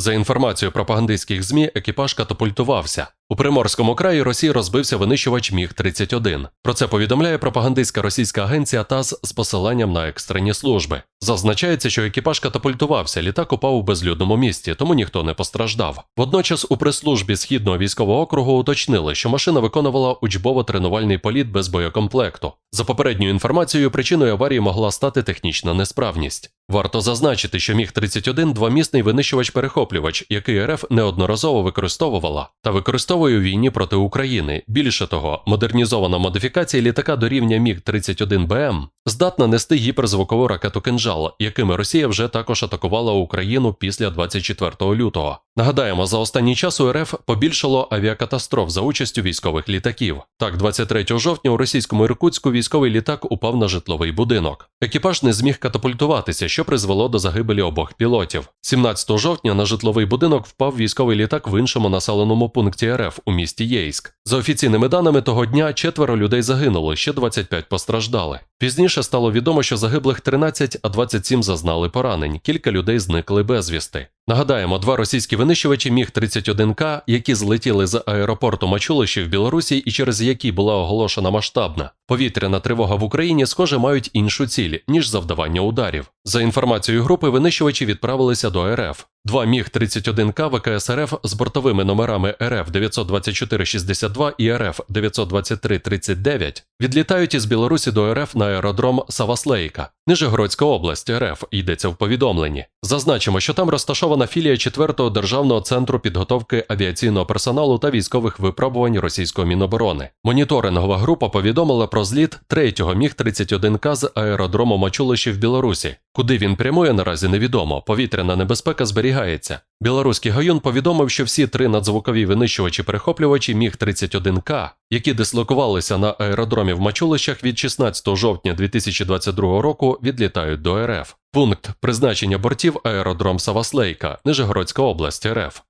За інформацією пропагандистських ЗМІ, екіпаж катапультувався. У Приморському краї Росії розбився винищувач Міг-31. Про це повідомляє пропагандистська російська агенція ТАСС з посиланням на екстрені служби. Зазначається, що екіпаж катапультувався, літак упав у безлюдному місті, тому ніхто не постраждав. Водночас у прес-службі Східного військового округу уточнили, що машина виконувала учбово-тренувальний політ без боєкомплекту. За попередньою інформацією, причиною аварії могла стати технічна несправність. Варто зазначити, що Міг-31 – двомісний винищувач-перехоплювач, який РФ неодноразово використовувала та використовує у війні проти України. Більше того, модернізована модифікація літака до рівня Міг-31БМ здатна нести гіперзвукову ракету «Кинжал», якими Росія вже також атакувала Україну після 24 лютого. Нагадаємо, за останній час у РФ побільшало авіакатастроф за участю військових літаків. Так, 23 жовтня у російському Іркутську військовий літак упав на житловий будинок. Екіпаж не зміг катапультуватися, що призвело до загибелі обох пілотів. 17 жовтня на житловий будинок впав військовий літак в іншому населеному пункті РФ у місті Єйськ. За офіційними даними того дня четверо людей загинули, ще 25 постраждали. Пізніше стало відомо, що загиблих 13, а 27 зазнали поранень. Кілька людей зникли безвісти. Нагадаємо, два російські винищувачі Міг-31К, які злетіли з аеропорту Мачулищі в Білорусі і через які була оголошена масштабна повітряна тривога в Україні, схоже, мають іншу ціль ніж завдавання ударів. За інформацією групи, винищувачі відправилися до РФ. Два Міг-31К ВКС РФ з бортовими номерами РФ 92462 і РФ 92339 відлітають із Білорусі до РФ на аеродром Саваслейка, Нижегородська область РФ, йдеться в повідомленні. Зазначимо, що там розташована філія 4-го державного центру підготовки авіаційного персоналу та військових випробувань російської міноборони. Моніторингова група повідомила про зліт 3-го Міг-31К з аеродрому Мачулищі в Білорусі. Куди він прямує, наразі невідомо. Повітряна небезпека зберігається. Білоруський гаюн повідомив, що всі три надзвукові винищувачі-перехоплювачі Міг-31К, які дислокувалися на аеродромі в Мачулищах від 16 жовтня 2022 року, відлітають до РФ. Пункт призначення бортів аеродром Саваслейка, Нижегородська область РФ.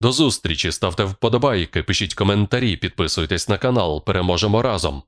До зустрічі, ставте вподобайки, пишіть коментарі, підписуйтесь на канал, переможемо разом.